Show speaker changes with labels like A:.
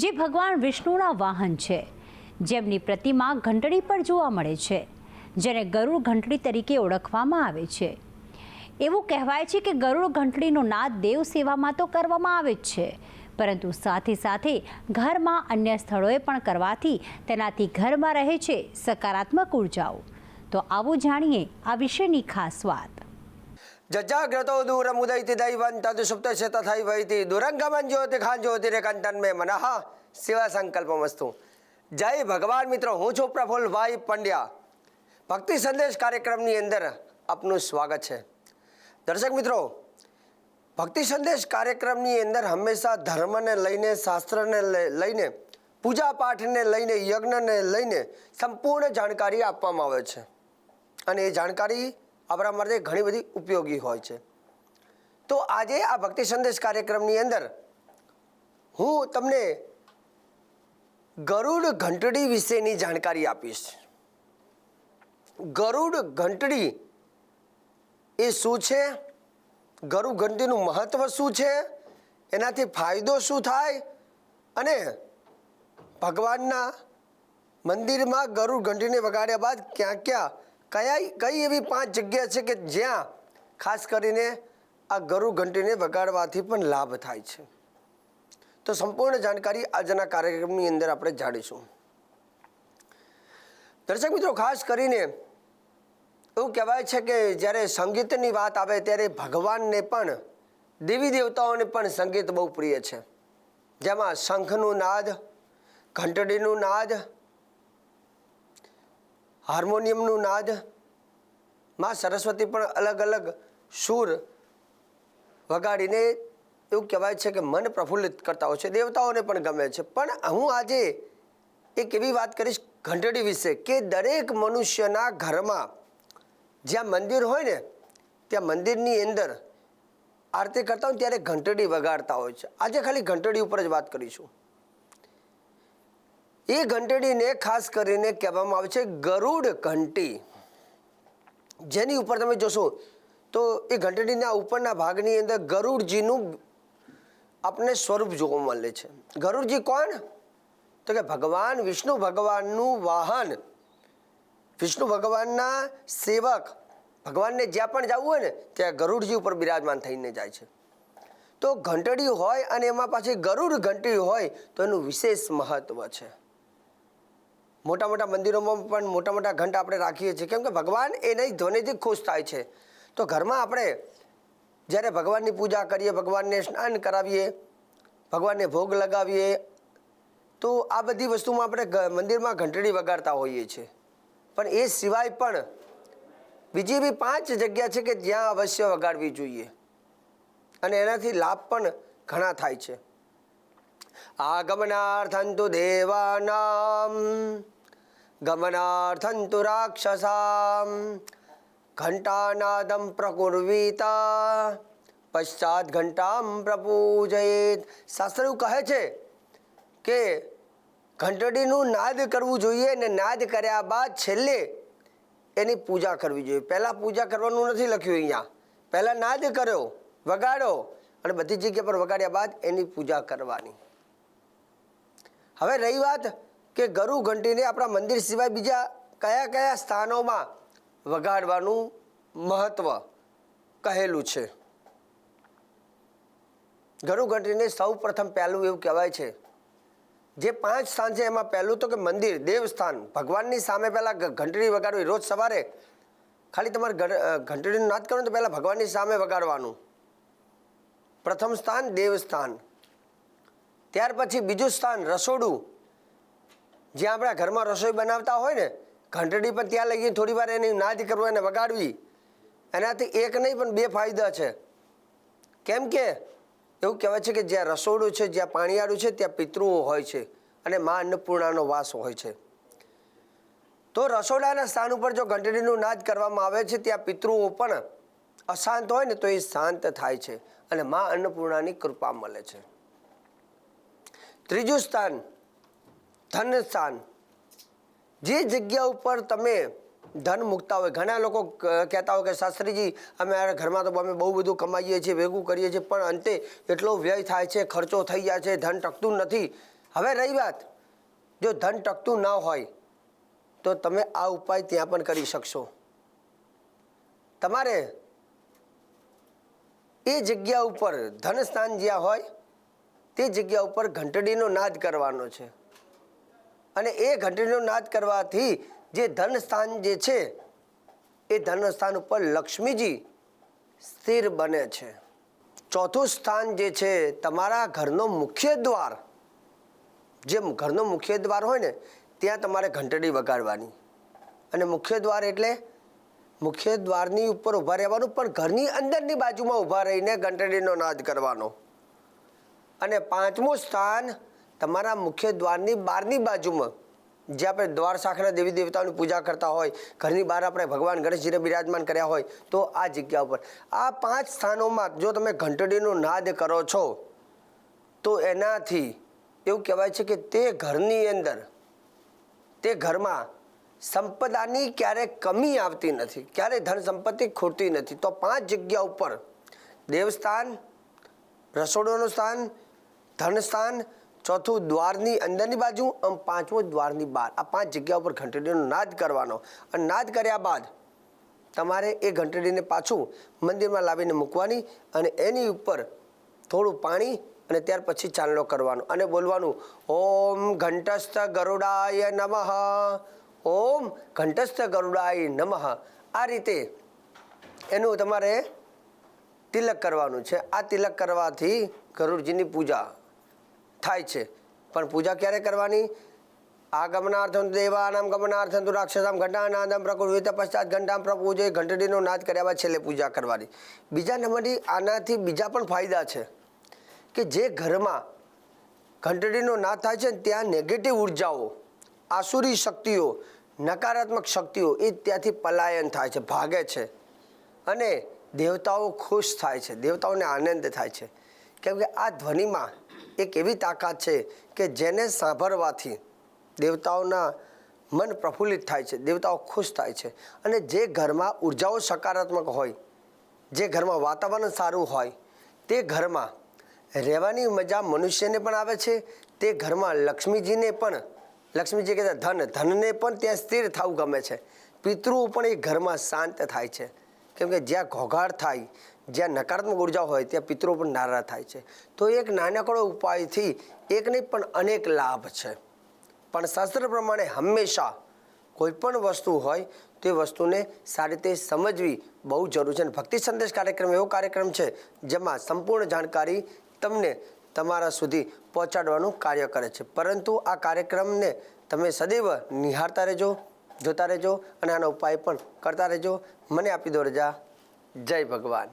A: જે ભગવાન વિષ્ણુના વાહન છે. જેમની પ્રતિમા ઘંટડી પર જોવા મળે છે, જેને ગરુડ ઘંટડી તરીકે ઓળખવામાં આવે છે. એવું કહેવાય છે કે ગરુડ ઘંટડીનો નાદ દેવ સેવામાં તો કરવામાં આવે જ છે, પરંતુ સાથે સાથે ઘરમાં અન્ય સ્થળોએ પણ કરવાથી તેનાથી ઘરમાં રહે છે સકારાત્મક ઉર્જાઓ. તો આવું જાણીએ આ વિશેની ખાસ વાત.
B: જજાગ્રતો દૂરમુદૈતિ દૈવં તદ સુપ્ત તથૈવૈતિ દુરંગમન જ્યોતિ ખાન જ્યોતિરેકંતન મે મનઃ શિવ સંકલ્પમસ્તુ જય ભગવાન મિત્રો હું છું પ્રફુલભાઈ પંડ્યા ભક્તિ સંદેશ કાર્યક્રમની અંદર આપનું સ્વાગત છે દર્શક મિત્રો ભક્તિ સંદેશ કાર્યક્રમની અંદર હંમેશા ધર્મને લઈને શાસ્ત્રને લઈ- લઈને પૂજા પાઠને લઈને યજ્ઞને લઈને સંપૂર્ણ જાણકારી આપવામાં આવે છે અને એ જાણકારી આપણા માટે ઘણી બધી ઉપયોગી હોય છે. તો આજે આ ભક્તિ સંદેશ કાર્યક્રમની અંદર હું તમને ગરુડ ઘંટડી વિશેની જાણકારી આપીશ. ગરુડ ઘંટડી એ શું છે? ગરુડ ઘંટડીનું મહત્વ શું છે? એનાથી ફાયદો શું થાય? અને ભગવાનના મંદિરમાં ગરુડ ઘંટીને વગાડ્યા બાદ ક્યાં ક્યાં કયા કઈ એવી પાંચ જગ્યા છે કે જ્યાં ખાસ કરીને આ ગરુ ઘંટીને વગાડવાથી પણ લાભ થાય છે? તો સંપૂર્ણ જાણકારી આજના કાર્યક્રમની અંદર આપણે જાણીશું. દર્શક મિત્રો, ખાસ કરીને એવું કહેવાય છે કે જ્યારે સંગીતની વાત આવે ત્યારે ભગવાનને પણ, દેવી દેવતાઓને પણ સંગીત બહુ પ્રિય છે. જેમાં શંખનું નાદ, ઘંટડીનું નાદ હાર્મોનિયમનું નાદ. માં સરસ્વતી પણ અલગ અલગ સૂર વગાડીને એવું કહેવાય છે કે મન પ્રફુલ્લિત કરતા હોય છે. દેવતાઓને પણ ગમે છે. પણ હું આજે એક એવી વાત કરીશ ઘંટડી વિશે કે દરેક મનુષ્યના ઘરમાં જ્યાં મંદિર હોય ને, ત્યાં મંદિરની અંદર આરતી કરતા હોય ત્યારે ઘંટડી વગાડતા હોય છે. આજે ખાલી ઘંટડી ઉપર જ વાત કરીશું. એ ઘંટડીને ખાસ કરીને કહેવામાં આવે છે ગરુડ ઘંટી. જેની ઉપર તમે જોશો તો એ ઘંટડીના ઉપરના ભાગની અંદર ગરુડજીનું આપણને સ્વરૂપ જોવા મળે છે. ગરુડજી કોણ? તો કે ભગવાન, વિષ્ણુ ભગવાનનું વાહન. વિષ્ણુ ભગવાનના સેવક. ભગવાનને જ્યાં પણ જવું હોય ને, ત્યાં ગરુડજી ઉપર બિરાજમાન થઈને જાય છે. તો ઘંટડી હોય અને એમાં પાછી ગરુડ ઘંટી હોય, તો એનું વિશેષ મહત્વ છે. મોટા મોટા મંદિરોમાં પણ મોટા મોટા ઘંટ આપણે રાખીએ છીએ. કેમ કે ભગવાન એની ધ્વનિથી ખુશ થાય છે. તો ઘરમાં આપણે જ્યારે ભગવાનની પૂજા કરીએ, ભગવાનને સ્નાન કરાવીએ, ભગવાનને ભોગ લગાવીએ, તો આ બધી વસ્તુમાં આપણે મંદિરમાં ઘંટડી વગાડતા હોઈએ છીએ. પણ એ સિવાય પણ બીજી બી પાંચ જગ્યા છે કે જ્યાં અવશ્ય વગાડવી જોઈએ. અને એનાથી લાભ પણ ઘણા થાય છે. આગમનાર્થંતુ દેવાનામ. ગમનાર્થં તુ રાક્ષસામ ઘંટાનાદમ પ્રકુર્વીતા પશ્ચાત ઘંટામ પ્રપૂજયેત શાસ્ત્ર એવું કહે છે કે ઘંટડીનું નાદ કરવું જોઈએ અને નાદ કર્યા બાદ છેલ્લે એની પૂજા કરવી જોઈએ પહેલાં પૂજા કરવાનું નથી લખ્યું અહીંયા પહેલાં નાદ કર્યો વગાડો અને બધી જગ્યા પર વગાડ્યા બાદ એની પૂજા કરવાની હવે રહી વાત કે ગરુ ઘંટીને આપણા મંદિર સિવાય બીજા કયા કયા સ્થાનોમાં વગાડવાનું મહત્વ કહેલું છે? ગરુ ઘંટીને સૌ પ્રથમ પહેલું એવું કહેવાય છે. જે પાંચ સ્થાન છે એમાં પહેલું તો કે મંદિર, દેવસ્થાન. ભગવાનની સામે પહેલાં ઘંટડી વગાડવી. રોજ સવારે ખાલી તમારે ઘંટડીનું નાદ કરો તો પહેલાં ભગવાનની સામે વગાડવાનું. પ્રથમ સ્થાન, દેવસ્થાન. ત્યાર પછી બીજું સ્થાન, રસોડું. જ્યાં આપણા ઘરમાં રસોઈ બનાવતા હોય ને, ઘંટડી પણ ત્યાં લઈ થોડી વાર એની નાદ કરવું એને વગાડવી. એનાથી એક નહીં, પણ બે ફાયદા છે. કેમ કે એવું કહેવાય છે કે જ્યાં રસોડું છે, જ્યાં પાણીયાળું છે, ત્યાં પિતૃઓ હોય છે અને મા અન્નપૂર્ણાનો વાસ હોય છે. તો રસોડાના સ્થાન ઉપર જો ઘંટડીનું નાદ કરવામાં આવે છે, ત્યાં પિતૃઓ પણ અશાંત હોય ને, તો એ શાંત થાય છે અને મા અન્નપૂર્ણાની કૃપા મળે છે. ત્રીજું સ્થાન ધન સ્થાન જે જગ્યા ઉપર તમે ધન મૂકતા હોય, ઘણા લોકો કહેતા હોય કે શાસ્ત્રીજી, અમે ઘરમાં તો અમે બહુ બધું કમાઈએ છીએ, ભેગું કરીએ છીએ, પણ અંતે એટલો વ્યય થાય છે, ખર્ચો થઈ જાય છે, ધન ટકતું નથી. હવે રહી વાત, જો ધન ટકતું ના હોય, તો તમે આ ઉપાય ત્યાં પણ કરી શકશો. તમારે એ જગ્યા ઉપર ધન સ્થાન જ્યાં હોય, તે જગ્યા ઉપર ઘંટડીનો નાદ કરવાનો છે. અને એ ઘંટડીનો નાદ કરવાથી જે ધન જે છે, એ ધન ઉપર લક્ષ્મીજી સ્થિર બને છે. ચોથું સ્થાન જે છે, તમારા ઘરનો મુખ્ય દ્વાર જે ઘરનો મુખ્ય દ્વાર હોય ને, ત્યાં તમારે ઘંટડી વગાડવાની. અને મુખ્ય દ્વાર એટલે મુખ્ય દ્વારની ઉપર ઊભા રહેવાનું, પણ ઘરની અંદરની બાજુમાં ઊભા રહીને ઘંટડીનો નાદ કરવાનો. અને પાંચમું સ્થાન તમારા મુખ્ય દ્વારની બહારની બાજુમાં, જે આપણે દ્વાર શાખના દેવી દેવતાઓની પૂજા કરતા હોય, ઘરની બહાર આપણે ભગવાન ગણેશજીને બિરાજમાન કર્યા હોય, તો આ જગ્યા ઉપર. આ પાંચ સ્થાનોમાં જો તમે ઘંટડીનો નાદ કરો છો, તો એનાથી એવું કહેવાય છે કે તે ઘરની અંદર, તે ઘરમાં સંપદાની ક્યારેય કમી આવતી નથી, ક્યારેય ધન સંપત્તિ ખૂટતી નથી. તો પાંચ જગ્યા ઉપર, દેવસ્થાન, રસોડોનું સ્થાન ધન સ્થાન ચોથું દ્વારની અંદરની બાજુ અને પાંચમું દ્વારની બહાર. આ પાંચ જગ્યા ઉપર ઘંટડીનો નાદ કરવાનો. અને નાદ કર્યા બાદ તમારે એ ઘંટડીને પાછું મંદિરમાં લાવીને મૂકવાની અને એની ઉપર થોડું પાણી અને ત્યાર પછી ચાંદલો કરવાનો. અને બોલવાનું, ઓમ ઘંટસ્થ ગરુડાય નમઃ. ઓમ ઘંટસ્થ ગરુડાય નમઃ. આ રીતે એનું તમારે તિલક કરવાનું છે. આ તિલક કરવાથી ગરુડજીની પૂજા થાય છે. પણ પૂજા ક્યારે કરવાની? આ ગમનાર્થમ દેવાનામ ગમનાર્થમ તુ રાક્ષસામ ઘંટાનાદમ પ્રકૃતિ પશ્ચાત ઘંટામ પ્રપૂજે ઘંટડીનો નાદ કર્યા બાદ છેલ્લે પૂજા કરવાની. બીજા નંબરની આનાથી બીજા પણ ફાયદા છે કે જે ઘરમાં ઘંટડીનો નાદ થાય છે ત્યાં નેગેટિવ ઉર્જાઓ, આસુરી શક્તિઓ, નકારાત્મક શક્તિઓ એ ત્યાંથી પલાયન થાય છે, ભાગે છે. અને દેવતાઓ ખુશ થાય છે, દેવતાઓને આનંદ થાય છે. કેમ કે આ ધ્વનિમાં એક એવી તાકાત છે કે જેને સાંભળવાથી દેવતાઓના મન પ્રફુલ્લિત થાય છે, દેવતાઓ ખુશ થાય છે. અને જે ઘરમાં ઉર્જાઓ સકારાત્મક હોય, જે ઘરમાં વાતાવરણ સારું હોય, તે ઘરમાં રહેવાની મજા મનુષ્યને પણ આવે છે, તે ઘરમાં લક્ષ્મીજીને પણ, લક્ષ્મીજી કહેતા ધન, ધનને પણ ત્યાં સ્થિર થવું ગમે છે. પિતૃઓ પણ એ ઘરમાં શાંત થાય છે. કેમ કે જ્યાં ઘોઘાટ થાય જ્યાં નકારાત્મક ઊર્જા હોય ત્યાં પિતૃ પણ નારા થાય છે. તો એક નાનકડો ઉપાયથી એક નહીં પણ અનેક લાભ છે. પણ શાસ્ત્ર પ્રમાણે હંમેશા કોઈ પણ વસ્તુ હોય, તે વસ્તુને સારી રીતે સમજવી બહુ જરૂરી છે. અને ભક્તિ સંદેશ કાર્યક્રમ એવો કાર્યક્રમ છે, જેમાં સંપૂર્ણ જાણકારી તમને તમારા સુધી પહોંચાડવાનું કાર્ય કરે છે. પરંતુ આ કાર્યક્રમને તમે સદૈવ નિહાળતા રહેજો, જોતા રહેજો અને આનો ઉપાય પણ કરતા રહેજો. મને આપી દો રજા. જય ભગવાન.